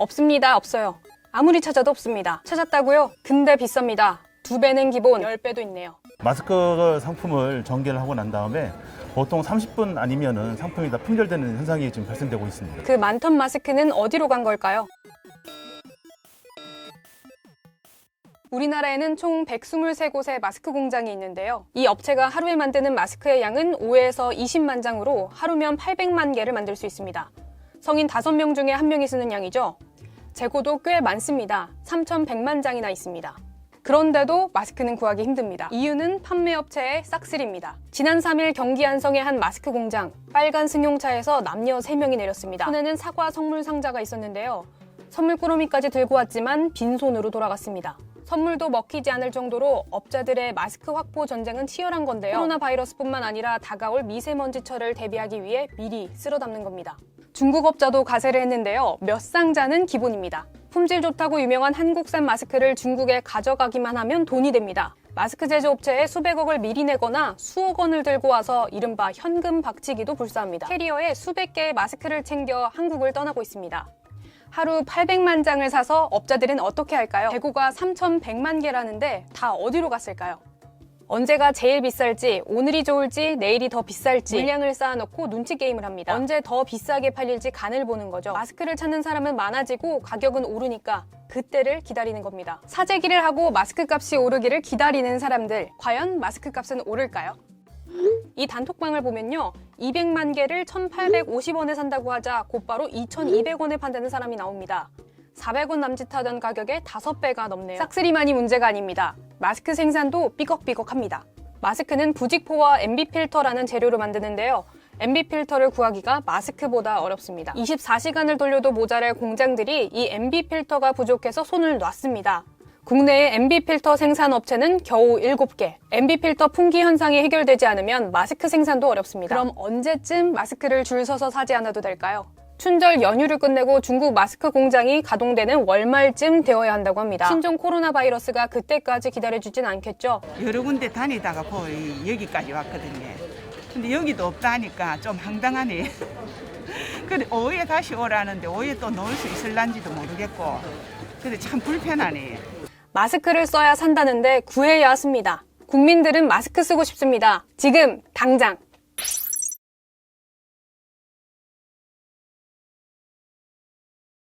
없습니다. 없어요. 아무리 찾아도 없습니다. 찾았다고요? 근데 비쌉니다. 두 배는 기본, 열 배도 있네요. 마스크 상품을 전개를 하고 난 다음에 보통 30분 아니면은 상품이 다 품절되는 현상이 지금 발생되고 있습니다. 그 많던 마스크는 어디로 간 걸까요? 우리나라에는 총 123곳의 마스크 공장이 있는데요. 이 업체가 하루에 만드는 마스크의 양은 5에서 20만 장으로 하루면 800만 개를 만들 수 있습니다. 성인 5명 중에 1명이 쓰는 양이죠. 재고도 꽤 많습니다. 3,100만 장이나 있습니다. 그런데도 마스크는 구하기 힘듭니다. 이유는 판매업체의 싹쓸이입니다. 지난 3일 경기 안성의 한 마스크 공장, 빨간 승용차에서 남녀 3명이 내렸습니다. 손에는 사과 선물 상자가 있었는데요. 선물 꾸러미까지 들고 왔지만 빈손으로 돌아갔습니다. 선물도 먹히지 않을 정도로 업자들의 마스크 확보 전쟁은 치열한 건데요. 코로나 바이러스뿐만 아니라 다가올 미세먼지철을 대비하기 위해 미리 쓸어 담는 겁니다. 중국 업자도 가세를 했는데요. 몇 상자는 기본입니다. 품질 좋다고 유명한 한국산 마스크를 중국에 가져가기만 하면 돈이 됩니다. 마스크 제조업체에 수백억을 미리 내거나 수억 원을 들고 와서 이른바 현금 박치기도 불사합니다. 캐리어에 수백 개의 마스크를 챙겨 한국을 떠나고 있습니다. 하루 800만 장을 사서 업자들은 어떻게 할까요? 재고가 3,100만 개라는데 다 어디로 갔을까요? 언제가 제일 비쌀지, 오늘이 좋을지, 내일이 더 비쌀지 물량을 쌓아놓고 눈치 게임을 합니다. 언제 더 비싸게 팔릴지 간을 보는 거죠. 마스크를 찾는 사람은 많아지고 가격은 오르니까 그때를 기다리는 겁니다. 사재기를 하고 마스크 값이 오르기를 기다리는 사람들, 과연 마스크 값은 오를까요? 이 단톡방을 보면요. 200만 개를 1,850원에 산다고 하자 곧바로 2,200원에 판다는 사람이 나옵니다. 400원 남짓하던 가격에 5배가 넘네요. 싹쓸이만이 문제가 아닙니다. 마스크 생산도 삐걱삐걱합니다. 마스크는 부직포와 MB 필터라는 재료로 만드는데요. MB 필터를 구하기가 마스크보다 어렵습니다. 24시간을 돌려도 모자랄 공장들이 이 MB 필터가 부족해서 손을 놨습니다. 국내의 MB 필터 생산 업체는 겨우 7개. MB 필터 풍기 현상이 해결되지 않으면 마스크 생산도 어렵습니다. 그럼 언제쯤 마스크를 줄 서서 사지 않아도 될까요? 춘절 연휴를 끝내고 중국 마스크 공장이 가동되는 월말쯤 되어야 한다고 합니다. 신종 코로나 바이러스가 그때까지 기다려주진 않겠죠? 여러 군데 다니다가 거의 여기까지 왔거든요. 근데 여기도 없다니까 좀 황당하네. 근데 오후에 다시 오라는데 오후에 또 넣을 수 있을란지도 모르겠고. 근데 참 불편하네. 마스크를 써야 산다는데 구해야 습니다. 국민들은 마스크 쓰고 싶습니다. 지금 당장.